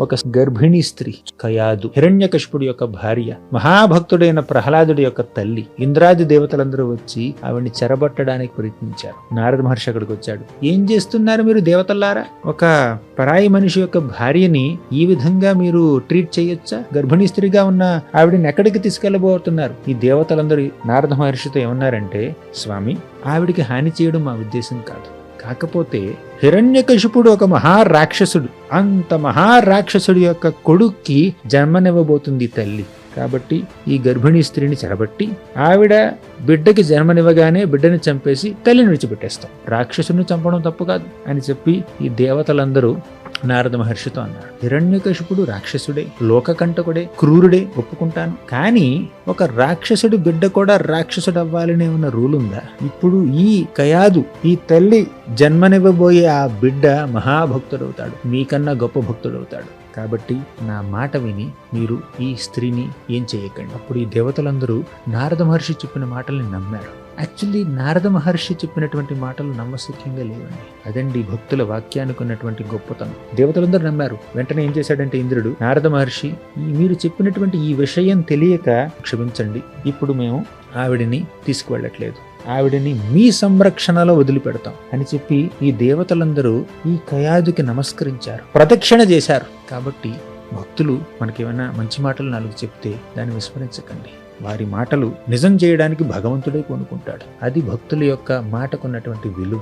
ఒక గర్భిణీ స్త్రీ కయాదు హిరణ్యకశిపుడి యొక్క భార్య మహాభక్తుడైన ప్రహ్లాదుడి యొక్క తల్లి ఇంద్రాది దేవతలందరూ వచ్చి ఆవిడ్ని చెరబట్టడానికి ప్రయత్నించారు. నారద మహర్షి అక్కడికి వచ్చాడు. ఏం చేస్తున్నారు మీరు దేవతల్లారా? ఒక పరాయి మనిషి యొక్క భార్యని ఈ విధంగా మీరు ట్రీట్ చేయొచ్చా? గర్భిణీ స్త్రీగా ఉన్న ఆవిడని ఎక్కడికి తీసుకెళ్ళబోతున్నారు ఈ దేవతలందరూ నారద మహర్షితో ఏమన్నారంటే స్వామి ఆవిడికి హాని చేయడం మా ఉద్దేశం కాదు. కాకపోతే హిరణ్యకశిపుడు ఒక మహారాక్షసుడు అంత మహారాక్షసుడి యొక్క కొడుక్కి జన్మనివ్వబోతుంది తల్లి. కాబట్టి ఈ గర్భిణీ స్త్రీని చెరబట్టి ఆవిడ బిడ్డకి జన్మనివ్వగానే బిడ్డని చంపేసి తల్లిని విడిచిపెట్టేస్తాం. రాక్షసుని చంపడం తప్పు కాదు అని చెప్పి ఈ దేవతలందరూ నారద మహర్షితో అన్నారు. హిరణ్యకశిపుడు రాక్షసుడే లోకకంటకుడే క్రూరుడే ఒప్పుకుంటాను. కానీ ఒక రాక్షసుడి బిడ్డ కూడా రాక్షసుడు అవ్వాలనే ఉన్న రూల్ ఉందా? ఇప్పుడు ఈ కయాదు ఈ తల్లి జన్మనివ్వబోయే ఆ బిడ్డ మహాభక్తుడవుతాడు మీకన్నా గొప్ప భక్తుడవుతాడు. కాబట్టి నా మాట విని మీరు ఈ స్త్రీని ఏం చేయకండి. అప్పుడు ఈ దేవతలందరూ నారద మహర్షి చెప్పిన మాటల్ని నమ్మారు. యాక్చువల్లీ నారద మహర్షి చెప్పినటువంటి మాటలు నమ్మశక్యంగా లేవండి. అదండి భక్తుల వాక్యానికి ఉన్నటువంటి గొప్పతనం. దేవతలందరూ నమ్మారు. వెంటనే ఏం చేశాడంటే ఇంద్రుడు నారద మహర్షి మీరు చెప్పినటువంటి ఈ విషయం తెలియక క్షమించండి. ఇప్పుడు మేము ఆవిడని తీసుకువెళ్ళట్లేదు. ఆవిడని మీ సంరక్షణలో వదిలిపెడతాం అని చెప్పి ఈ దేవతలందరూ ఈ కయాదుకి నమస్కరించారు. ప్రదక్షిణ చేశారు. కాబట్టి భక్తులు మనకేమైనా మంచి మాటలు నాలుగు చెప్తే దాన్ని విస్మరించకండి. వారి మాటలు నిజం చేయడానికి భగవంతుడే కొనుక్కుంటాడు అది భక్తుల యొక్క మాటకున్నటువంటి విలువ.